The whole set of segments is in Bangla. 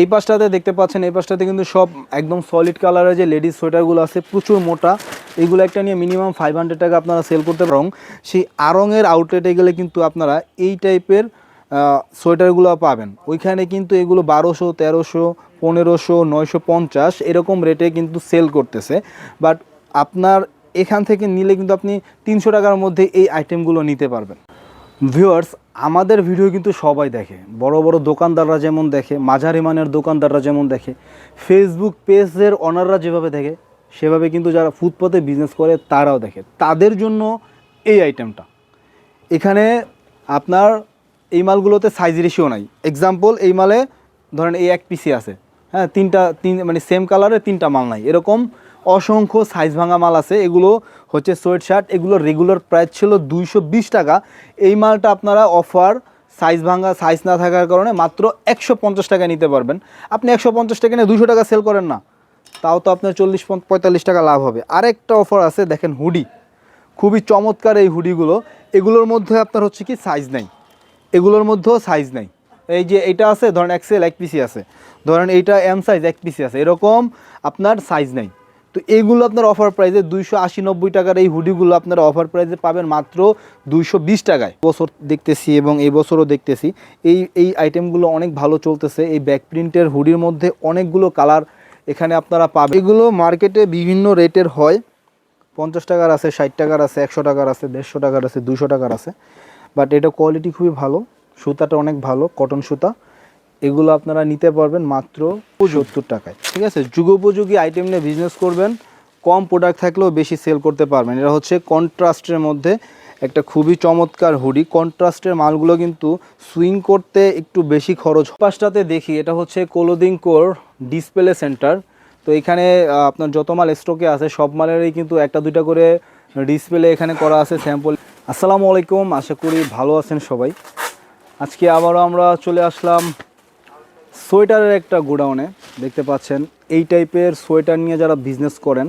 এই পাশটাতে দেখতে পাচ্ছেন, এই পাশটাতে কিন্তু সব একদম সলিড কালারের যে লেডিস সোয়েটারগুলো আছে, প্রচুর মোটা। এগুলো একটা নিয়ে মিনিমাম ফাইভ হান্ড্রেড টাকা আপনারা সেল করতে পারেন সেই আরঙের আউটলেটে গেলে কিন্তু আপনারা এই টাইপের সোয়েটারগুলো পাবেন। ওইখানে কিন্তু এগুলো বারোশো, তেরোশো, পনেরোশো, নয়শো পঞ্চাশ এরকম রেটে কিন্তু সেল করতেছে। বাট আপনার এখান থেকে নিলে কিন্তু আপনি তিনশো টাকার মধ্যে এই আইটেমগুলো নিতে পারবেন। ভিউয়ার্স আমাদের ভিডিও কিন্তু সবাই দেখে। বড় বড় দোকানদাররা যেমন দেখে, মাঝারি মানের দোকানদাররা যেমন দেখে ফেসবুক পেজের অনাররা যেভাবে দেখে, সেভাবে কিন্তু যারা ফুটপাতে বিজনেস করে, তারাও দেখে। তাদের জন্য এই আইটেমটা এখানে আপনার এই মালগুলোতে সাইজ রেশিও নাই। এক্সাম্পল এই মালে ধরেন এই এক পিসি আছে। হ্যাঁ তিনটা, তিন মানে সেম কালারে তিনটা মাল নাই। এরকম অসংখ্য সাইজ ভাঙা মাল আছে। এগুলো হচ্ছে সোয়েট শার্ট এগুলো রেগুলার প্রাইস ছিল দুইশো বিশ টাকা। এই মালটা আপনারা অফার সাইজ ভাঙা সাইজ না থাকার কারণে মাত্র একশো পঞ্চাশ টাকা নিতে পারবেন। আপনি একশো পঞ্চাশ টাকা নিয়ে দুশো টাকা সেল করেন না। তাও তো আপনার চল্লিশ পঁয়- পঁয়তাল্লিশ টাকা লাভ হবে। আরেকটা অফার আছে, দেখেন হুডি খুবই চমৎকার এই হুডিগুলো এগুলোর মধ্যে আপনার হচ্ছে কি সাইজ নেই। এগুলোর মধ্যেও সাইজ নেই। এই যে এটা আছে, ধরেন এক্সেল এক পিসি আছে। ধরেন এইটা এম সাইজ এক পিসি আছে। এরকম আপনার সাইজ নেই। তো এইগুলো আপনার অফার প্রাইসে দুইশো আশি নব্বই টাকার এই হুডিগুলো আপনারা অফার প্রাইসে পাবেন মাত্র দুইশো বিশ টাকায়। বছর দেখতেছি এবং এই বছরও দেখতেছি। এই এই আইটেমগুলো অনেক ভালো চলতেছে। এই ব্যাক প্রিন্টের হুডির মধ্যে অনেকগুলো কালার এখানে আপনারা পাবেন। এগুলো মার্কেটে বিভিন্ন রেটের হয়। পঞ্চাশ টাকার আছে, ষাট টাকার আছে, একশো টাকার আছে, দেড়শো টাকার আছে দুশো টাকার আছে। বাট এটা কোয়ালিটি খুবই ভালো। সুতাটা অনেক ভালো কটন সুতা। এগুলো আপনারা নিতে পারবেন মাত্র সত্তর টাকায়। ঠিক আছে? যুগোপযোগী আইটেম নিয়ে বিজনেস করবেন, কম প্রোডাক্ট থাকলেও বেশি সেল করতে পারবেন। এটা হচ্ছে কন্ট্রাস্টের মধ্যে একটা খুবই চমৎকার হুডি। কন্ট্রাস্টের মালগুলো কিন্তু সুইং করতে একটু বেশি খরচ পাশটাতে দেখি, এটা হচ্ছে কোলোদিং কোর ডিসপ্লে সেন্টার তো এখানে আপনার যত মাল স্টকে আছে, সব মালেরই কিন্তু একটা দুইটা করে ডিসপ্লে এখানে করা আছে স্যাম্পল আসসালামু আলাইকুম, আশা করি ভালো আছেন সবাই। আজকে আবারও আমরা চলে আসলাম সোয়েটারের একটা গোডাউনে দেখতে পাচ্ছেন, এই টাইপের সোয়েটার নিয়ে যারা বিজনেস করেন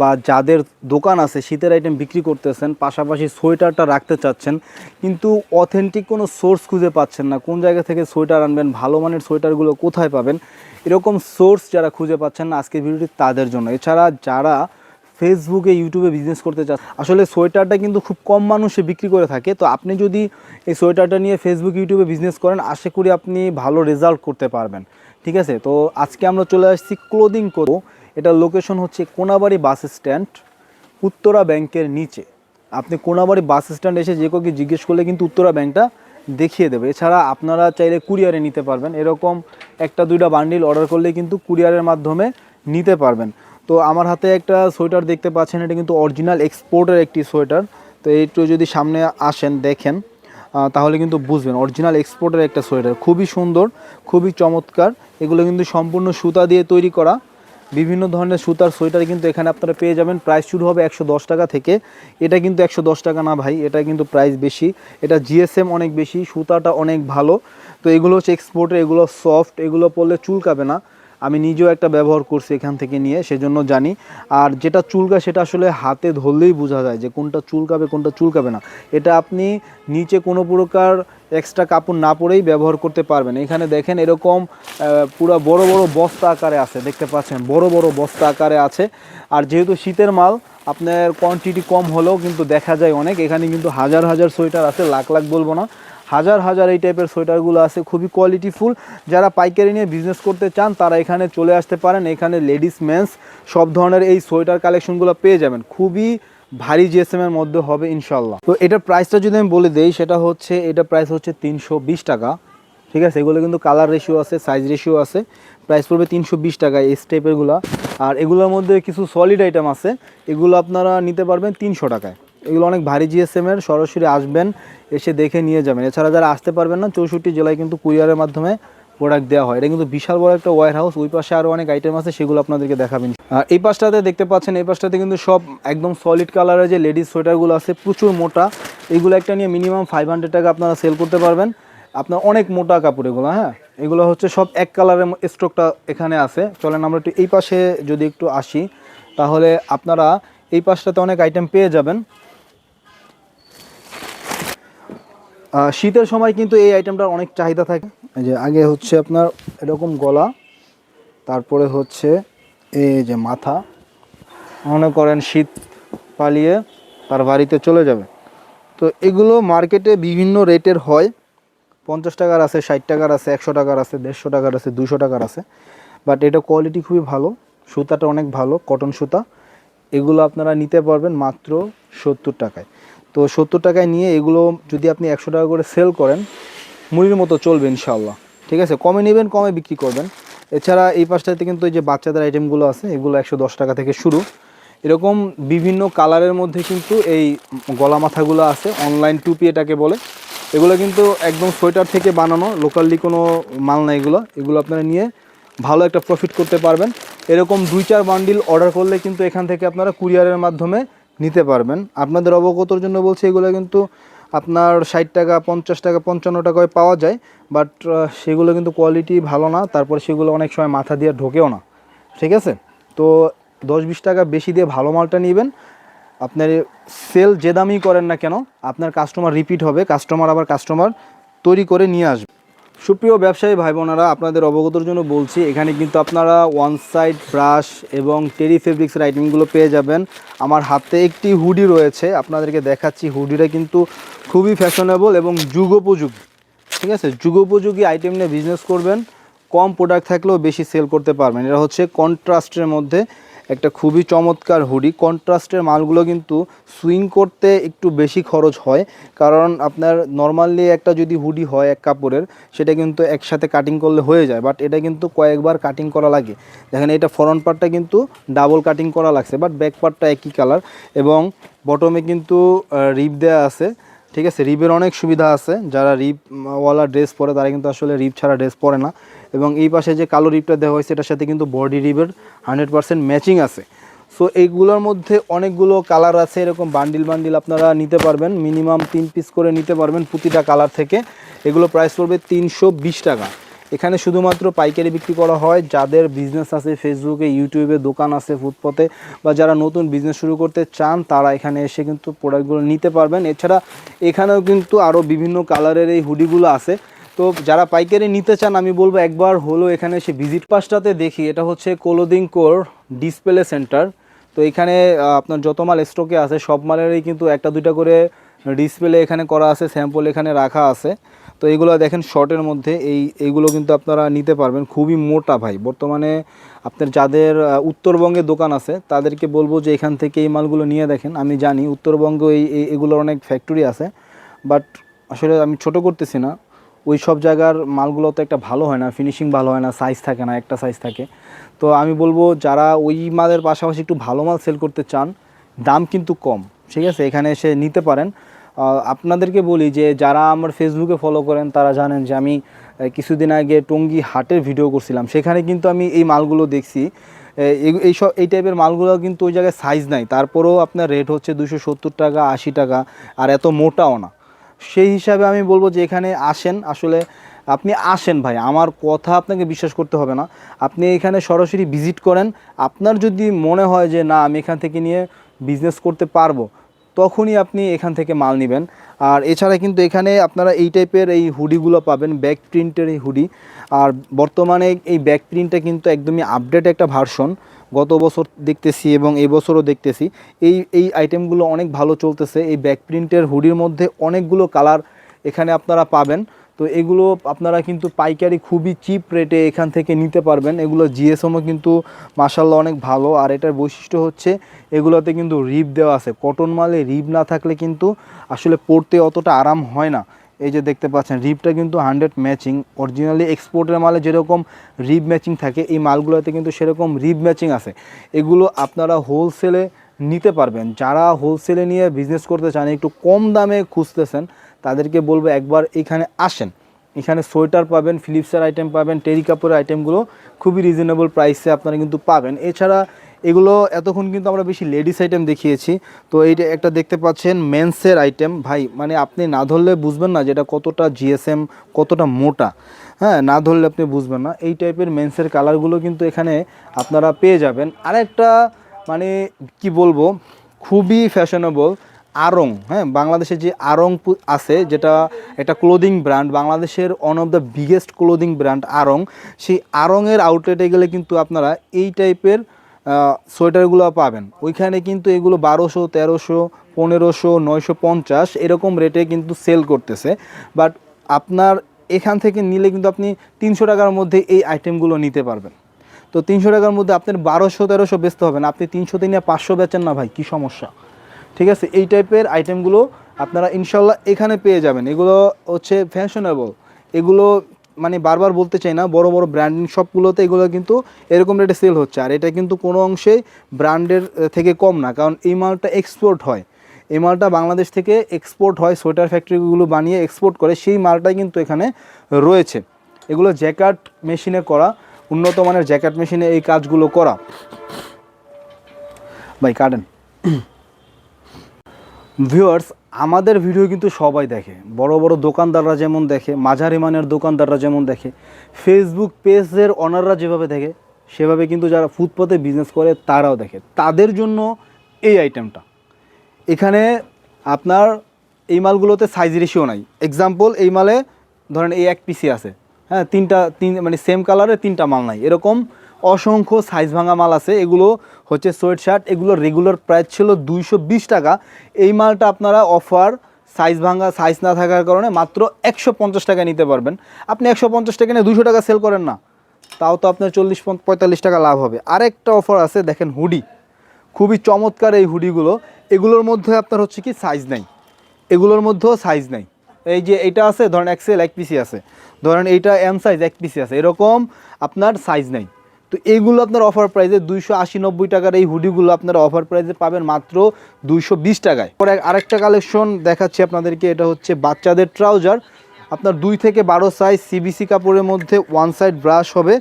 বা যাদের দোকান আছে, শীতের আইটেম বিক্রি করতেছেন, পাশাপাশি সোয়েটারটা রাখতে চাচ্ছেন, কিন্তু অথেন্টিক কোনো সোর্স খুঁজে পাচ্ছেন না। কোন জায়গা থেকে সোয়েটার আনবেন, ভালো মানের সোয়েটারগুলো কোথায় পাবেন, এরকম সোর্স যারা খুঁজে পাচ্ছেন না, আজকের ভিডিওটি তাদের জন্য। এছাড়া যারা ফেসবুকে ইউটিউবে বিজনেস করতে চান আসলে সোয়েটারটা কিন্তু খুব কম মানুষে বিক্রি করে থাকে। তো আপনি যদি এই সোয়েটারটা নিয়ে ফেসবুক ইউটিউবে বিজনেস করেন, আশা করি আপনি ভালো রেজাল্ট করতে পারবেন। ঠিক আছে? তো আজকে আমরা চলে আসছি ক্লোদিং করো এটা লোকেশন হচ্ছে কোনাবাড়ি বাস স্ট্যান্ড, উত্তরা ব্যাংকের নিচে। আপনি কোনাবাড়ি বাস স্ট্যান্ড এসে যে কাউকে জিজ্ঞেস করলে কিন্তু উত্তরা ব্যাংকটা দেখিয়ে দেবে। এছাড়া আপনারা চাইলে কুরিয়ারে নিতে পারবেন। এরকম একটা দুইটা বান্ডিল অর্ডার করলে কিন্তু কুরিয়ারের মাধ্যমে নিতে পারবেন। তো আমার হাতে একটা সোয়েটার দেখতে পাচ্ছেন, এটা কিন্তু অরিজিনাল এক্সপোর্টের একটি সোয়েটার। তো একটু যদি সামনে আসেন, দেখেন তাহলে কিন্তু বুঝবেন, অরিজিনাল এক্সপোর্টের একটা সোয়েটার। খুবই সুন্দর, খুবই চমৎকার, এগুলো কিন্তু সম্পূর্ণ সুতা দিয়ে তৈরি করা। বিভিন্ন ধরনের সুতার সোয়েটার কিন্তু এখানে আপনারা পেয়ে যাবেন। প্রাইস শুরু হবে একশো দশ টাকা থেকে। এটা কিন্তু একশো দশ টাকা না ভাই, এটা কিন্তু প্রাইস বেশি। এটা জিএসএম অনেক বেশি, সুতাটা অনেক ভালো। তো এগুলো হচ্ছে এক্সপোর্টের, এগুলো সফট, এগুলো পরলে চুলকাবে না। আমি নিজেও একটা ব্যবহার করছি এখান থেকে নিয়ে, সেজন্য জানি। আর যেটা চুলকায় সেটা আসলে হাতে ধরলেই বোঝা যায় যে কোনটা চুলকাবে কোনটা চুলকাবে না। এটা আপনি নিচে কোনো প্রকার এক্সট্রা কাপড় না পরেই ব্যবহার করতে পারবেন। এখানে দেখেন এরকম পুরো বড় বড় বস্তা আকারে আছে, দেখতে পাচ্ছেন? বড় বড় বস্তা আকারে আছে। আর যেহেতু শীতের মাল, আপনার কোয়ান্টিটি কম হলেও কিন্তু দেখা যায় অনেক। এখানে কিন্তু হাজার হাজার সোয়েটার আছে, লাখ লাখ বলব না। হাজার হাজার এই টাইপের সোয়েটারগুলো আছে, খুবই কোয়ালিটিফুল যারা পাইকারি নিয়ে বিজনেস করতে চান, তারা এখানে চলে আসতে পারেন। এখানে লেডিস মেন্স সব ধরনের এই সোয়েটার কালেকশনগুলো পেয়ে যাবেন। খুবই ভারী জিএসএম এর মধ্যে হবে ইনশাল্লাহ তো এটার প্রাইসটা যদি আমি বলে দেই, সেটা হচ্ছে, এটা প্রাইস হচ্ছে তিনশো বিশ টাকা। ঠিক আছে? এগুলো কিন্তু কালার রেশিও আছে সাইজ রেশিও আছে। প্রাইস পড়বে তিনশো বিশ টাকা এই টাইপেরগুলো আর এগুলোর মধ্যে কিছু সলিড আইটেম আছে। এগুলো আপনারা নিতে পারবেন তিনশো টাকায়। এগুলো অনেক ভারী জিএসএম এর, সরাসরি আসবেন, এসে দেখে নিয়ে যাবেন। এছাড়া যারা আসতে পারবেন না, চৌষট্টি জেলায় কিন্তু কুরিয়ারের মাধ্যমে প্রোডাক্ট দেওয়া হয়। এটা কিন্তু বিশাল বড় একটা ওয়ার হাউস ওই পাশে আরও অনেক আইটেম আছে, সেগুলো আপনাদেরকে দেখাবেন এই পাশটাতে দেখতে পাচ্ছেন, এই পাশটাতে কিন্তু সব একদম সলিড কালারের যে লেডিস সোয়েটারগুলো আছে, প্রচুর মোটা। এগুলো একটা নিয়ে মিনিমাম ফাইভ হান্ড্রেড টাকা আপনারা সেল করতে পারবেন। আপনার অনেক মোটা কাপড় এগুলো হ্যাঁ? এগুলো হচ্ছে সব এক কালারের স্টকটা এখানে আছে। চলেন আমরা একটু এই পাশে যদি একটু আসি, তাহলে আপনারা এই পাশটাতে অনেক আইটেম পেয়ে যাবেন। শীতের সময় কিন্তু এই আইটেমটার অনেক চাহিদা থাকে। যে আগে হচ্ছে আপনার এরকম গলা, তারপরে হচ্ছে এই যে মাথা। মনে করেন শীত পালিয়ে তার বাড়িতে চলে যাবে। তো এগুলো মার্কেটে বিভিন্ন রেটের হয়। পঞ্চাশ টাকার আছে, ষাট টাকার আছে, একশো টাকার আছে, দেড়শো টাকার আছে, দুশো টাকার আছে। বাট এটা কোয়ালিটি খুবই ভালো। সুতাটা অনেক ভালো কটন সুতা। এগুলো আপনারা নিতে পারবেন মাত্র সত্তর টাকায়। তো সত্তর টাকায় নিয়ে এগুলো যদি আপনি একশো টাকা করে সেল করেন, মুড়ির মতো চলবে ইনশাল্লাহ ঠিক আছে? কমে নেবেন, কমে বিক্রি করবেন। এছাড়া এই পাশটাতে কিন্তু এই যে বাচ্চাদের আইটেমগুলো আছে, এগুলো একশো দশ টাকা থেকে শুরু। এরকম বিভিন্ন কালারের মধ্যে কিন্তু এই গলা মাথাগুলো আছে অনলাইন টুপি এটাকে বলে। এগুলো কিন্তু একদম সোয়েটার থেকে বানানো লোকালি কোনো মাল না এগুলো। এগুলো আপনারা নিয়ে ভালো একটা প্রফিট করতে পারবেন। এরকম দুই চার বান্ডিল অর্ডার করলে কিন্তু এখান থেকে আপনারা কুরিয়ারের মাধ্যমে নিতে পারবেন। আপনাদের অবগতর জন্য বলছি, এগুলো কিন্তু আপনার ষাট টাকা, পঞ্চাশ টাকা, পঞ্চান্ন টাকায় পাওয়া যায়, বাট সেগুলো কিন্তু কোয়ালিটি ভালো না, তারপর সেগুলো অনেক সময় মাথা দিয়ে ঢোকেও না। ঠিক আছে? তো দশ বিশ টাকা বেশি দিয়ে ভালো মালটা নেবেন। আপনার সেল যে দামই করেন না কেন, আপনার কাস্টমার রিপিট হবে কাস্টমার আবার কাস্টমার তৈরি করে নিয়ে আসবে। সুপ্রিয় ব্যবসায়ী ভাই বোনেরা আপনাদের অবগতর জন্য বলছি, এখানে কিন্তু আপনারা ওয়ান সাইড ব্রাশ এবং টেরি ফেব্রিক্সের আইটেমগুলো পেয়ে যাবেন। আমার হাতে একটি হুডি রয়েছে, আপনাদেরকে দেখাচ্ছি। হুডিটা কিন্তু খুবই ফ্যাশনেবল এবং যুগোপযোগী। ঠিক আছে? যুগোপযোগী আইটেম নিয়ে বিজনেস করবেন, কম প্রোডাক্ট থাকলেও বেশি সেল করতে পারবেন। এটা হচ্ছে কন্ট্রাস্টের মধ্যে। একটা খুবই চমৎকার হুডি। কন্ট্রাস্টের মালগুলো কিন্তু সুইং করতে একটু বেশি খরচ হয়। কারণ আপনার নর্মালি একটা যদি হুডি হয় এক কাপড়ের, সেটা কিন্তু একসাথে কাটিং করলে হয়ে যায়। বাট এটা কিন্তু কয়েকবার কাটিং করা লাগে। দেখেন, এটা ফ্রন্ট পার্টটা কিন্তু ডাবল কাটিং করা লাগছে বাট ব্যাক পার্টটা একই কালার এবং বটমে কিন্তু রিপ দেওয়া আছে। ঠিক আছে রিপের অনেক সুবিধা আছে। যারা রিপ ওয়ালা ড্রেস পরে, তারা কিন্তু আসলে রিপ ছাড়া ড্রেস পরে না। এবং এই পাশে যে কালো রিপটা দেওয়া হয়েছে, এটার সাথে কিন্তু বডি রিপের হান্ড্রেড পার্সেন্ট ম্যাচিং আছে। সো, এইগুলোর মধ্যে অনেকগুলো কালার আছে, এরকম বান্ডিল বান্ডিল আপনারা নিতে পারবেন। মিনিমাম তিন পিস করে নিতে পারবেন প্রতিটা কালার থেকে। এগুলো প্রাইস পড়বে তিনশো বিশ টাকা। এখানে শুধুমাত্র পাইকারি বিক্রি করা হয়। যাদের বিজনেস আছে ফেসবুকে ইউটিউবে দোকান আছে ফুটপথে বা যারা নতুন বিজনেস শুরু করতে চান, তারা এখানে এসে কিন্তু প্রোডাক্টগুলো নিতে পারবেন। এছাড়া এখানেও কিন্তু আরও বিভিন্ন কালারের এই হুডিগুলো আছে। তো যারা পাইকারি নিতে চান, আমি বলব একবার হলো এখানে সে ভিজিট পাসটাতে দেখি। এটা হচ্ছে কোলোদিং কোর ডিসপ্লে সেন্টার তো এখানে আপনার যত মাল স্টকে আছে, সব মালেরই কিন্তু একটা দুইটা করে ডিসপ্লে এখানে করা আছে স্যাম্পল এখানে রাখা আছে। তো এইগুলো দেখেন শর্টের মধ্যে এই, এইগুলো কিন্তু আপনারা নিতে পারবেন। খুবই মোটা ভাই। বর্তমানে আপনার যাদের উত্তরবঙ্গে দোকান আছে, তাদেরকে বলব যে এখান থেকে এই মালগুলো নিয়ে দেখেন। আমি জানি উত্তরবঙ্গে এই এগুলোর অনেক ফ্যাক্টরি আছে। বাট আসলে আমি ছোট করতেছি না। ওই সব জায়গার মালগুলো তো একটা ভালো হয় না। ফিনিশিং ভালো হয় না। সাইজ থাকে না, একটা সাইজ থাকে। তো আমি বলব যারা ওই মালের পাশাপাশি একটু ভালো মাল সেল করতে চান, দাম কিন্তু কম। ঠিক আছে? এখানে এসে নিতে পারেন। আপনাদেরকে বলি যে যারা আমার ফেসবুকে ফলো করেন, তারা জানেন যে আমি কিছুদিন আগে টঙ্গি হাটের ভিডিও করছিলাম। সেখানে কিন্তু আমি এই মালগুলো দেখছি। এই- সব এই টাইপের মালগুলো কিন্তু ওই জায়গায় সাইজ নাই। তারপরেও আপনার রেট হচ্ছে দুশো সত্তর টাকা, আশি টাকা, আর এত মোটাও না। সেই হিসাবে আমি বলব যে এখানে আসেন। আসলে আপনি আসেন ভাই। আমার কথা আপনাকে বিশ্বাস করতে হবে না। আপনি এখানে সরাসরি ভিজিট করেন। আপনার যদি মনে হয় যে না, আমি এখান থেকে নিয়ে বিজনেস করতে পারব তখনই আপনি এখান থেকে মাল নেবেন। আর এছাড়া কিন্তু এখানে আপনারা এই টাইপের এই হুডিগুলো পাবেন, ব্যাক প্রিন্টের এই হুডি। আর বর্তমানে এই ব্যাক প্রিন্টটা কিন্তু একদমই আপডেট একটা ভার্সন গত বছর দেখতেছি এবং এই বছরও দেখতেছি। এই এই আইটেমগুলো অনেক ভালো চলতেছে। এই ব্যাক প্রিন্টের হুডির মধ্যে অনেকগুলো কালার এখানে আপনারা পাবেন। তো এগুলো আপনারা কিন্তু পাইকারি খুবই চিপ রেটে এখান থেকে নিতে পারবেন। এগুলো জিএসএমও কিন্তু মাসাল্লাহ অনেক ভালো। আর এটার বৈশিষ্ট্য হচ্ছে, এগুলোতে কিন্তু রিপ দেওয়া আছে। কটন মালে রিপ না থাকলে কিন্তু আসলে পড়তে অতটা আরাম হয় না। এই যে দেখতে পাচ্ছেন রিপটা কিন্তু হান্ড্রেড ম্যাচিং অরিজিনালি এক্সপোর্টের মালে যেরকম রিপ ম্যাচিং থাকে, এই মালগুলোতে কিন্তু সেরকম রিপ ম্যাচিং আছে। এগুলো আপনারা হোলসেলে নিতে পারবেন। যারা হোলসেলে নিয়ে বিজনেস করতে চান, একটু কম দামে খুঁজতেছেন তাদেরকে বলব একবার এখানে আসেন। এখানে সোয়েটার পাবেন, ফিলিপসের আইটেম পাবেন, টেরি কাপড়ের আইটেমগুলো খুবই রিজনেবল প্রাইসে আপনারা কিন্তু পাবেন। এছাড়া এগুলো এতক্ষণ কিন্তু আমরা বেশি লেডিস আইটেম দেখিয়েছি। তো এইটা একটা দেখতে পাচ্ছেন মেন্সের আইটেম ভাই মানে আপনি না ধরলে বুঝবেন না যেটা কতটা জিএসএম কতটা মোটা। হ্যাঁ না ধরলে আপনি বুঝবেন না। এই টাইপের মেন্সের কালারগুলো কিন্তু এখানে আপনারা পেয়ে যাবেন। আরেকটা মানে কি বলব, খুবই ফ্যাশনেবল আরং হ্যাঁ বাংলাদেশে যে আরং আছে, যেটা একটা ক্লোদিং ব্র্যান্ড বাংলাদেশের one of the biggest clothing brand Aarong, সেই আরংয়ের আউটলেটে গেলে কিন্তু আপনারা এই টাইপের সোয়েটারগুলো পাবেন। ওইখানে কিন্তু এগুলো বারোশো, তেরোশো, পনেরোশো, নয়শো পঞ্চাশ এরকম রেটে কিন্তু সেল করতেছে। বাট আপনার এখান থেকে নিলে কিন্তু আপনি তিনশো টাকার মধ্যে এই আইটেমগুলো নিতে পারবেন। তো তিনশো টাকার মধ্যে আপনার বারোশো, তেরোশো বেচতে হবে না। আপনি তিনশো তিনে পাঁচশো বেচেন না ভাই, কী সমস্যা? ঠিক আছে? এই টাইপের আইটেমগুলো আপনারা ইনশাল্লাহ এখানে পেয়ে যাবেন। এগুলো হচ্ছে ফ্যাশনেবল এগুলো মানে বারবার বলতে চাই না, বড় বড় ব্র্যান্ডিং শপগুলোতে এগুলো কিন্তু এরকম রেটে সেল হচ্ছে। আর এটা কিন্তু কোনো অংশে ব্র্যান্ডের থেকে কম না, কারণ এই মালটা এক্সপোর্ট হয়। এই মালটা বাংলাদেশ থেকে এক্সপোর্ট হয় সোয়েটার ফ্যাক্টরিগুলো বানিয়ে এক্সপোর্ট করে, সেই মালটাই কিন্তু এখানে রয়েছে। এগুলো জ্যাকাট মেশিনে করা, উন্নত মানের জ্যাকেট মেশিনে এই কাজগুলো করা। ভাই, কাটেন। ভিউয়ার্স, আমাদের ভিডিও কিন্তু সবাই দেখে। বড় বড় দোকানদাররা যেমন দেখে, মাঝারি মানের দোকানদাররা যেমন দেখে ফেসবুক পেজের অনাররা যেভাবে দেখে, সেভাবে কিন্তু যারা ফুটপাতে বিজনেস করে, তারাও দেখে। তাদের জন্য এই আইটেমটা এখানে আপনার এই মালগুলোতে সাইজ রেশিও নাই। এক্সাম্পল এই মালে ধরেন এই এক পিসি আছে। হ্যাঁ তিনটা, তিন মানে সেম কালারে তিনটা মাল নাই। এরকম অসংখ্য সাইজ ভাঙা মাল আছে। এগুলো হচ্ছে সোয়েট শার্ট এগুলো রেগুলার প্রাইস ছিল দুইশো বিশ টাকা। এই মালটা আপনারা অফার সাইজ ভাঙা সাইজ না থাকার কারণে মাত্র একশো পঞ্চাশ টাকা নিতে পারবেন। আপনি একশো পঞ্চাশ টাকা নিয়ে দুশো টাকা সেল করেন না। তাও তো আপনার চল্লিশ পঁয়- পঁয়তাল্লিশ টাকা লাভ হবে। আরেকটা অফার আছে, দেখেন হুডি খুবই চমৎকার এই হুডিগুলো এগুলোর মধ্যে আপনার হচ্ছে কি সাইজ নাই। এগুলোর মধ্যেও সাইজ নাই। এই যে এটা আছে, ধরেন এক্সেল এক পিসি আছে। ধরেন এইটা এম সাইজ এক পিসি আছে। এরকম আপনার সাইজ নাই। তো এইগুলো আপনার অফার প্রাইসে দুইশো আশি নব্বই টাকার এই হুডিগুলো আপনারা অফার প্রাইসে পাবেন মাত্র দুইশো বিশ টাকায়। পরে আরেকটা কালেকশন দেখাচ্ছি আপনাদেরকে, এটা হচ্ছে বাচ্চাদের ট্রাউজার আপনার দুই থেকে বারো সাইজ সিবিসি কাপড়ের মধ্যে ওয়ান সাইড ব্রাশ হবে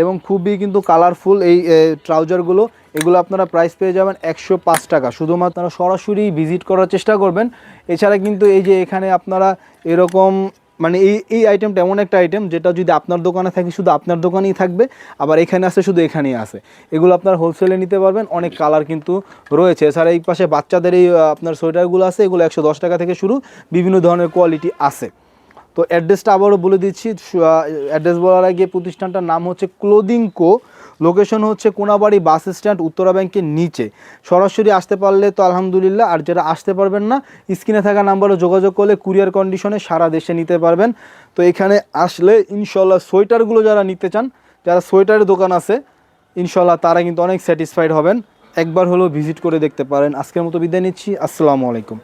এবং খুবই কিন্তু কালারফুল এই ট্রাউজারগুলো এগুলো আপনারা প্রাইস পেয়ে যাবেন একশো পাঁচ টাকা। শুধুমাত্র আপনারা সরাসরি ভিজিট করার চেষ্টা করবেন। এছাড়া কিন্তু এই যে এখানে আপনারা এরকম মানে এই এই আইটেমটা এমন একটা আইটেম যেটা যদি আপনার দোকানে থাকে, শুধু আপনার দোকানেই থাকবে, আবার এখানে আসে শুধু এখানেই আসে। এগুলো আপনার হোলসেলে নিতে পারবেন, অনেক কালার কিন্তু রয়েছে। এছাড়া এই পাশে বাচ্চাদের এই আপনার সোয়েটারগুলো আছে, এগুলো একশো দশ টাকা থেকে শুরু, বিভিন্ন ধরনের কোয়ালিটি আছে। তো অ্যাড্রেসটা আবারও বলে দিচ্ছি অ্যাড্রেস বলার আগে প্রতিষ্ঠানটার নাম হচ্ছে ক্লোদিং কো, লোকেশন হচ্ছে কোনাবাড়ি বাস স্ট্যান্ড উত্তরা ব্যাংকের নিচে। সরাসরি আসতে পারলে তো আলহামদুলিল্লাহ, আর যারা আসতে পারবেন না, স্ক্রিনে থাকা নাম্বারে যোগাযোগ করলে কুরিয়ার কন্ডিশনে সারা দেশে নিতে পারবেন। তো এখানে আসলে ইনশাল্লাহ সোয়েটারগুলো যারা নিতে চান, যারা সোয়েটারের দোকান আছে ইনশাল্লাহ তারা কিন্তু অনেক স্যাটিসফাইড হবেন। একবার হলেও ভিজিট করে দেখতে পারেন। আজকের মতো বিদায় নিচ্ছি। আসসালামু আলাইকুম।